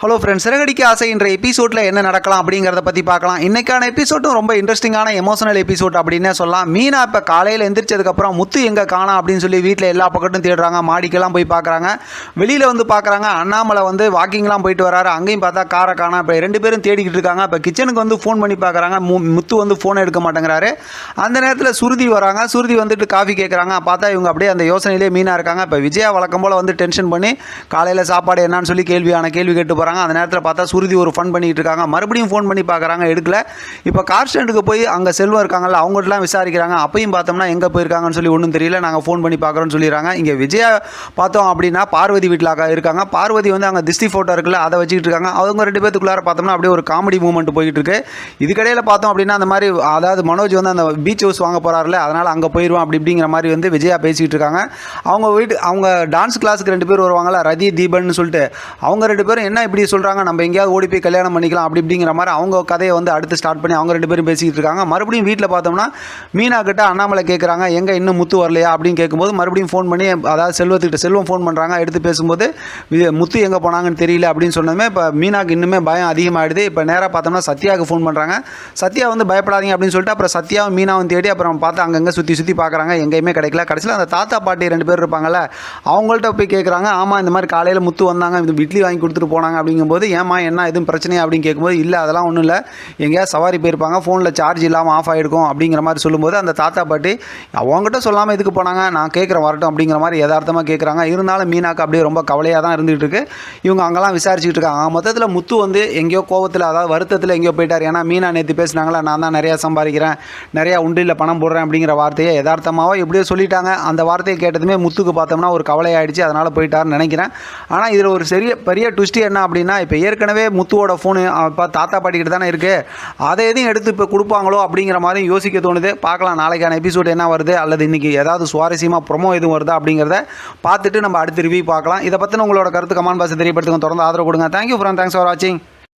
Hello friends Siragadikka ஆசை என்ற எபிசோடில் என்ன நடக்கலாம் அப்படிங்கிறத பற்றி பார்க்கலாம். இன்றைக்கான எபிசோடும் ரொம்ப இன்ட்ரெஸ்டிங்கான எமோஷனல் எபிசோட் அப்படின்னே சொல்லலாம். மீனா இப்போ காலையில் எந்திரிச்சதுக்கப்புறம் முத்து எங்கே காணா அப்படின்னு சொல்லி வீட்டில் எல்லா பக்கட்டும் தேடுறாங்க. மாடிக்கெல்லாம் போய் பார்க்குறாங்க. வெளியில் வந்து பார்க்குறாங்க. அண்ணாமலை வந்து வாக்கிங்லாம் போயிட்டு வராரு. அங்கேயும் பார்த்தா காரை காணா. இப்போ ரெண்டு பேரும் தேடிக்கிட்டு இருக்காங்க. இப்போ கிச்சனுக்கு வந்து ஃபோன் பண்ணி பார்க்குறாங்க. முத்து வந்து ஃபோன் எடுக்க மாட்டேங்கிறாரு. அந்த நேரத்தில் சுருதி வராங்க. சுருதி வந்துட்டு காஃபி கேட்குறாங்க. பார்த்தா இவங்க அப்படியே அந்த யோசனையிலே மீனாக இருக்காங்க. இப்போ விஜயா வழக்கம் போல் வந்து டென்ஷன் பண்ணி காலையில் சாப்பாடு என்னன்னு சொல்லி கேள்வியான கேள்வி கேட்டு போகிறாங்க அந்த நேரத்தில் பார்த்தா சுருதி ஒரு ஃபன் பண்ணிட்டு இருக்காங்க. மறுபடியும் ஃபோன் பண்ணி பார்க்குறாங்க எடுக்கல. இப்போ கார் ஸ்டாண்டுக்கு போய் அங்கே செல்வம் இருக்காங்கல்ல அவங்கள்ட்டலாம் விசாரிக்கிறாங்க. அப்பையும் பார்த்தோம்னா எங்கே போயிருக்காங்கன்னு சொல்லி ஒன்றும் தெரியல. நாங்கள் ஃபோன் பண்ணி பார்க்குறோன்னு சொல்லிடுறாங்க. இங்கே விஜயா பார்த்தோம் அப்படின்னா பார்வதி வீட்டில் இருக்காங்க. பார்வதி வந்து அங்கே திஸ்தி ஃபோட்டோ இருக்குல்ல அதை வச்சுக்கிட்டு இருக்காங்க. அவங்க ரெண்டு பேத்துக்குள்ளார பார்த்தோம்னா அப்படியே ஒரு காமெடி மூமெண்ட் போயிட்டு இருக்கு. இதுக்கடையில் பார்த்தோம் அப்படின்னா அந்த மாதிரி அதாவது மனோஜ் வந்து அந்த பீச் ஹவுஸ் வாங்க போகிறாருல அதனால் அங்கே போயிடுவோம் அப்படி இப்படிங்கிற மாதிரி வந்து விஜயா பேசிக்கிட்டு இருக்காங்க. அவங்க வீட்டு அவங்க டான்ஸ் கிளாஸுக்கு ரெண்டு பேர் வருவாங்களா ரதி தீபன் சொல்லிட்டு. அவங்க ரெண்டு பேரும் என்ன இப்படி சொல்கிறாங்க நம்ம எங்கேயாவது ஓடி போய் கல்யாணம் பண்ணிக்கலாம் அப்படி இப்படிங்கிற மாதிரி அவங்க கதையை வந்து அடுத்து ஸ்டார்ட் பண்ணி அவங்க ரெண்டு பேரும் பேசிக்கிட்டு இருக்காங்க. மறுபடியும் வீட்டில் பார்த்தோம்னா மீனா கிட்ட அண்ணாமலை கேட்குறாங்க எங்கே இன்னும் முத்து வரலையா? அப்படின்னு கேட்கும்போது மறுபடியும் ஃபோன் பண்ணி அதாவது செல்வத்துக்கிட்ட செல்வம் ஃபோன் பண்ணுறாங்க எடுத்து பேசும்போது முத்து எங்கே போனாங்கன்னு தெரியல அப்படின்னு சொன்னதுமே இப்போ மீனாக்கு இன்னுமே பயம் அதிகமாகிடுது இப்போ நேராக பார்த்தோம்னா சத்யாவுக்கு ஃபோன் பண்ணுறாங்க சத்யா வந்து பயப்படாதீங்க அப்படின்னு சொல்லிட்டு அப்புறம் சத்யாவும் மீனாவும் தேடி அப்புறம் பார்த்து அங்கங்கே சுற்றி சுற்றி பார்க்குறாங்க எங்கேயுமே கிடைக்கல. கடைசியில் அந்த தாத்தா பாட்டி ரெண்டு பேர் இருப்பாங்கல்ல அவங்கள்ட்ட போய் கேட்குறாங்க ஆமாம் இந்த மாதிரி காலையில் முத்து வந்தாங்க இந்த இட்லி வாங்கி கொடுத்துட்டு போனாங்க அப்படிங்கும்போது ஏமா என்ன எதுவும் பிரச்சனையா? அப்படின்னு கேட்கும்போது இல்லை அதெல்லாம் ஒன்றும் இல்லை. எங்கேயாவது சவாரி போயிருப்பாங்க ஃபோனில் சார்ஜ் இல்லாமல் ஆஃப் ஆகிருக்கும் அப்படிங்கிற மாதிரி சொல்லும்போது அந்த தாத்தா பாட்டி அவங்ககிட்ட சொல்லாமல் எதுக்கு போனாங்க? நான் கேட்குறேன் வரட்டும் அப்படிங்கிற மாதிரி யதார்த்தமாக கேட்குறாங்க. இருந்தாலும் மீனாக்கு அப்படியே ரொம்ப கவலையாக தான் இருந்துகிட்டு இருக்கு. இவங்க அங்கெல்லாம் விசாரிச்சுட்டு இருக்காங்க. மொத்தத்தில் முத்து வந்து எங்கேயோ கோவத்தில் அதாவது வருத்தத்தில் எங்கேயோ போயிட்டார். ஏன்னா மீனா நேற்று பேசினாங்களா நான் தான் நிறையா சம்பாதிக்கிறேன் நிறையா உண்டியில் பணம் போடுறேன் அப்படிங்கிற வார்த்தையை யதார்த்தமாகவோ எப்படியோ சொல்லிட்டாங்க. அந்த வார்த்தையை கேட்டதுமே முத்துக்கு பார்த்தோம்னா ஒரு கவலை ஆயிடுச்சு அதனால் போயிட்டாருன்னு நினைக்கிறேன். ஆனால் இதில் ஒரு சரிய பெரிய ட்விஸ்ட்டு என்ன அப்படின்னு அப்படின்னா இப்போ ஏற்கனவே முத்துவோட ஃபோனு இப்போ தாத்தா பாட்டிக்கிட்ட தானே இருக்குது அதை எதையும் எடுத்து இப்போ கொடுப்பாங்களோ அப்படிங்கிற மாதிரி யோசிக்க தோணுது. பார்க்கலாம் நாளைக்கான எபிசோடு என்ன வருது அல்லது இன்றைக்கி ஏதாவது சுவாரஸ்யமாக ப்ரொமோ எதுவும் வருதா அப்படிங்கிறத பார்த்துட்டு நம்ம அடுத்த ரிவ்யூ பார்க்கலாம். இதை பற்றின உங்களோட கருத்து கமெண்ட் பாக்ஸ் தெரியப்படுத்துங்க. தொடர்ந்து ஆதரவு கொடுங்க. தேங்க்யூ ஃப்ரெண்ட் தேங்க்ஸ் ஃபார் வாட்சிங்